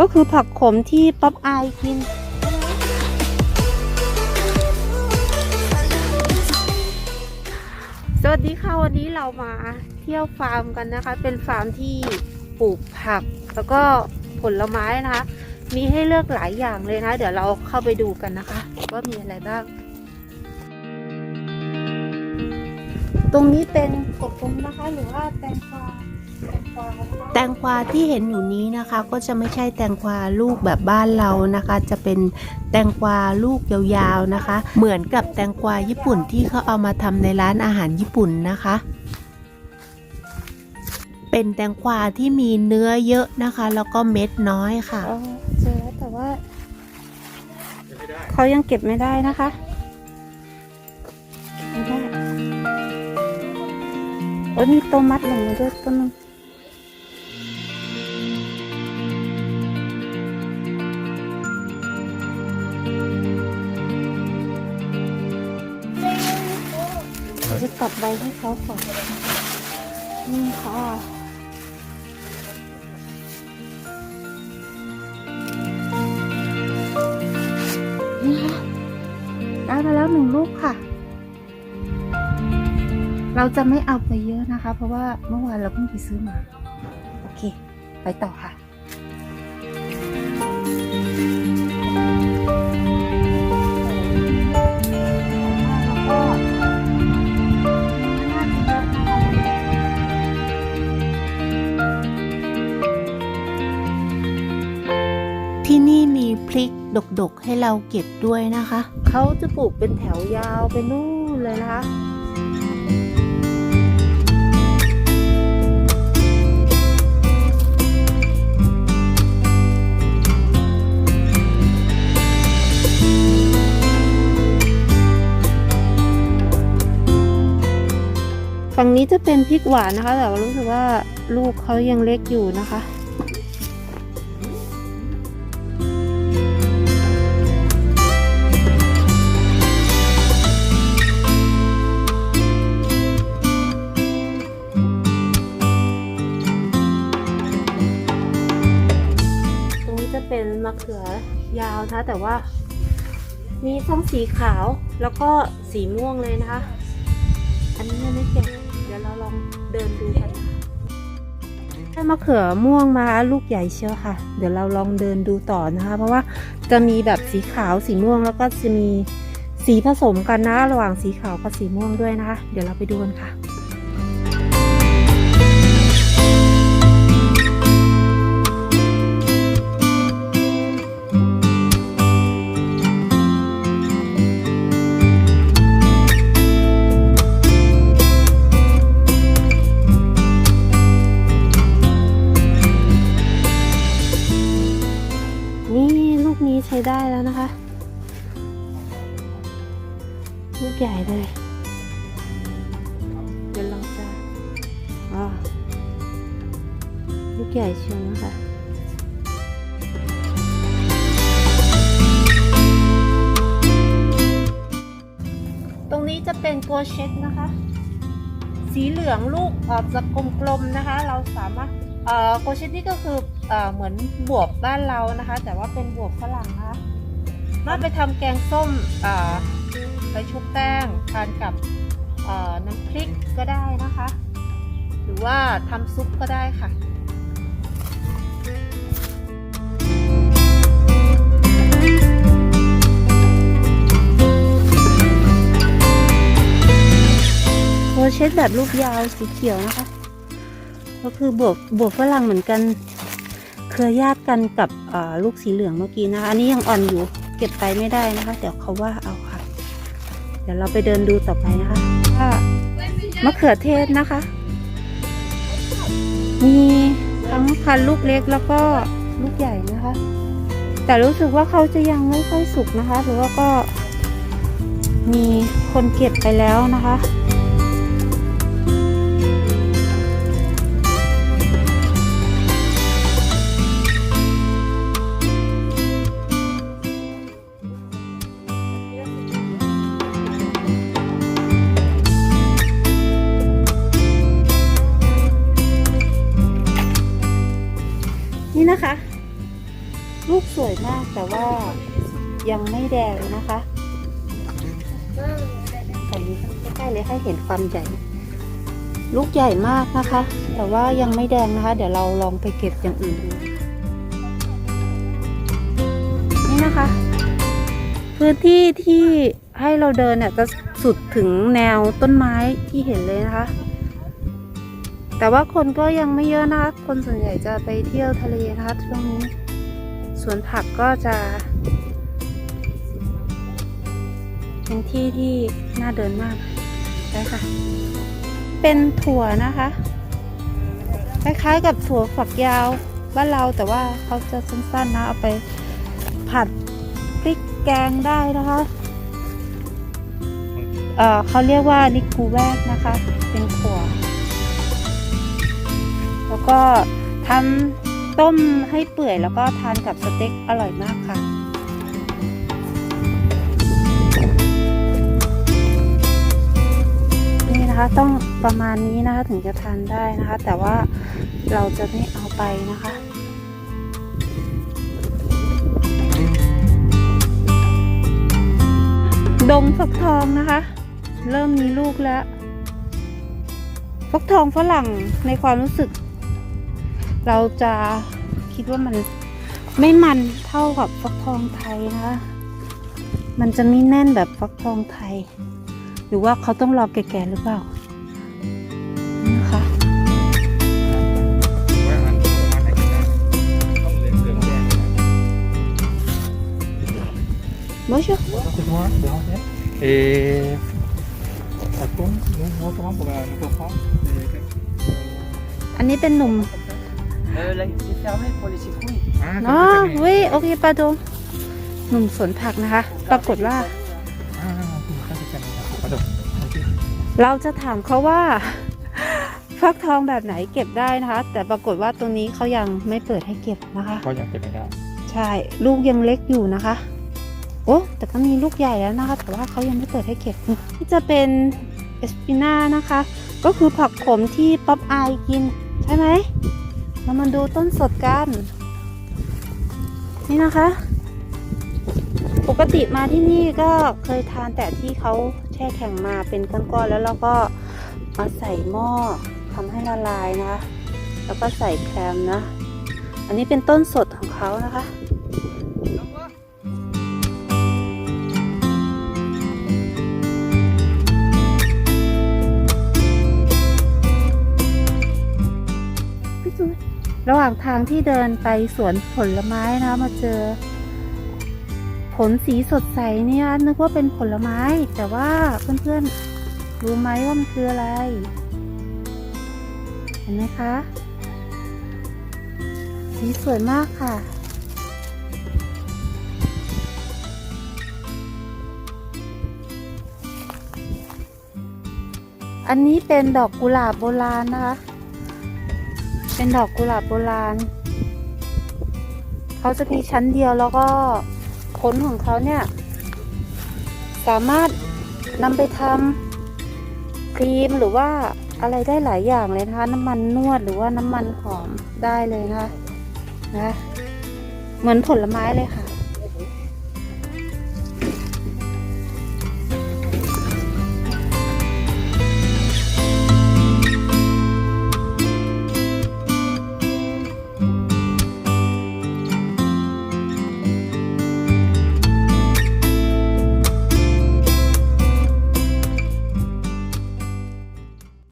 ก็คือผักขมที่ป๊อปอายกิน สวัสดีค่ะ วันนี้เรามาเที่ยวฟาร์มกันนะคะ เป็นฟาร์มที่ปลูกผัก แล้วก็ผลไม้นะคะ มีให้เลือกหลายอย่างเลยนะ เดี๋ยวเราเข้าไปดูกันนะคะ ว่ามีอะไรบ้าง ตรงนี้เป็นกบผมนะคะ หรือว่าแตงกวา แตงกวาที่เห็นอยู่นี้นะคะก็จะไม่ใช่แตงกวาลูกแบบบ้านเรานะคะ จะเป็นแตงกวาลูกยาวๆนะคะ เหมือนกับแตงกวาญี่ปุ่นที่เขาเอามาทำในร้านอาหารญี่ปุ่นนะคะ เป็นแตงกวาที่มีเนื้อเยอะนะคะ แล้วก็เม็ดน้อยค่ะเจอแล้วแต่ว่าเขายังเก็บไม่ได้นะคะไม่ได้โอ้ยมีต้นมัดหลงมาด้วยต้นนึง เราจะตัดใบให้เขาก่อนนี่ค่ะนี่ค่ะได้มาแล้วหนึ่งลูกค่ะ เราจะไม่เอาไปเยอะนะคะ เพราะว่าเมื่อวานเราเพิ่งไปซื้อมา โอเค ไปต่อค่ะ ดกๆให้เราเก็บด้วยนะคะ เขาจะปลูกเป็นแถวยาวไปนู่นเลยนะคะฝั่งนี้จะเป็นพริกหวานนะคะ แต่ว่ารู้สึกว่าลูกเขายังเล็กอยู่นะคะ เขือยาวนะคะแต่ว่า มีทั้งสีขาวแล้วก็สีม่วงเลยนะคะ อันนี้ยังไม่เก็บเดี๋ยวเราลองเดินดูกันนะคะได้มะเขือม่วงมาลูกใหญ่เชียวค่ะ เดี๋ยวเราลองเดินดูต่อนะคะ เพราะว่าจะมีแบบสีขาวสีม่วงแล้วก็จะมีสีผสมกันนะ ระหว่างสีขาวกับสีม่วงด้วยนะคะ เดี๋ยวเราไปดูกันค่ะ นะคะลูกใหญ่เลย เดี๋ยวเราจะอ่าลูกใหญ่เชียวนะคะตรงนี้จะเป็นโกเชตนะคะ สีเหลืองลูกออกจะกลมๆนะคะ เราสามารถอ่อโกเชตนี่ก็คือเอ่อเหมือนบวบบ้านเรานะคะ แต่ว่าเป็นบวบฝรั่งนะคะ มาไปทำแกงส้มไปชุบแป้งทานกับน้ำพริกก็ได้นะคะ หรือว่าทำซุปก็ได้ค่ะโกเชตแบบลูกยาวสีเขียวนะคะ ก็คือบวบบวบฝรั่งเหมือนกัน เครือญาติกันกับลูกสีเหลืองเมื่อกี้นะคะ อันนี้ยังอ่อนอยู่ เก็บไปไม่ได้นะคะ เดี๋ยวเขาว่าเอาค่ะ เดี๋ยวเราไปเดินดูต่อไปนะคะว่ามะเขือเทศนะคะ มีทั้งพันลูกเล็กแล้วก็ลูกใหญ่นะคะ แต่รู้สึกว่าเขาจะยังไม่ค่อยสุกนะคะ หรือว่าก็มีคนเก็บไปแล้วนะคะ แต่ว่ายังไม่แดงนะคะแต่นี้ใกล้ๆเลยให้เห็นความใหญ่ ลูกใหญ่มากนะคะ แต่ว่ายังไม่แดงนะคะ เดี๋ยวเราลองไปเก็บอย่างอื่นดูนี่นะคะ พื้นที่ที่ให้เราเดินเนี่ยจะสุดถึงแนวต้นไม้ที่เห็นเลยนะคะ แต่ว่าคนก็ยังไม่เยอะนะคะ คนส่วนใหญ่จะไปเที่ยวทะเลนะคะช่วงนี้ สวนผักก็จะเป็นที่ที่น่าเดินมากได้ค่ะ เป็นถั่วนะคะ คล้ายๆกับถั่วฝักยาวบ้านเราแต่ว่าเขาจะสั้นๆนะ เอาไปผัดพริกแกงได้นะคะเเขาเรียกว่านิกูแวกนะคะ เป็นถั่ว แล้วก็ทำ ต้มให้เปื่อยแล้วก็ทานกับสเต็กอร่อยมากค่ะนี่นะคะต้องประมาณนี้นะคะถึงจะทานได้นะคะ แต่ว่าเราจะไม่เอาไปนะคะดงฟักทองนะคะ เริ่มมีลูกแล้ว ฟักทองฝรั่งในความรู้สึก เราจะคิดว่ามันไม่มันเท่ากับฟักทองไทยนะคะ มันจะไม่แน่นแบบฟักทองไทย หรือว่าเขาต้องรอแก่ๆหรือเปล่านี่นะคะว่าอันประมาณไหนกันนะต้องเอหลืองแดงนะ Bonjour. Excuse-moi, Bérangère. Et ça tombe, nous, nous comment pour la nous comprendre อันนี้เป็นหนุ่ม Euh, là, c'est fermé pour les citrouilles. Ah, อ๋อ ça peut เว้ยโอเคปาโดหนุ่มสวนผักนะคะ ปรากฏว่า Ah, ça c'est fermé. Pardon. Ok. เราจะถามเขาว่า ฟักทองแบบไหนเก็บได้นะคะ แต่ปรากฏว่าตรงนี้เขายังไม่เปิดให้เก็บนะคะ ก็ยังเก็บไม่ได้ใช่ ลูกยังเล็กอยู่นะคะ โอ้แต่ก็มีลูกใหญ่แล้วนะคะ แต่ว่าเขายังไม่เปิดให้เก็บที่จะเป็นเอสปินานะคะ ก็คือผักขมที่ป๊อปอายกินใช่ไหม เรามาดูต้นสดกัน นี่นะคะ ปกติมาที่นี่ก็เคยทานแต่ที่เขาแช่แข็งมาเป็นก้อนๆแล้วเราก็มาใส่หม้อทำให้ละลายนะคะ แล้วก็ใส่แคมนะ อันนี้เป็นต้นสดของเขานะคะ ระหว่างทางที่เดินไปสวนผลไม้นะมาเจอ ผลสีสดใสเนี่ยนึกว่าเป็นผลไม้ แต่ว่าเพื่อนๆรู้ไหมว่ามันคืออะไร เห็นไหมคะ สีสวยมากค่ะอันนี้เป็นดอกกุหลาบโบราณนะคะ เป็นดอกกุหลาบโบราณ เขาจะมีชั้นเดียวแล้วก็ผลของเขาเนี่ย สามารถนำไปทำครีมหรือว่าอะไรได้หลายอย่างเลยนะคะ น้ำมันนวดหรือว่าน้ำมันหอมได้เลยนะคะนะเหมือนผลไม้เลยค่ะ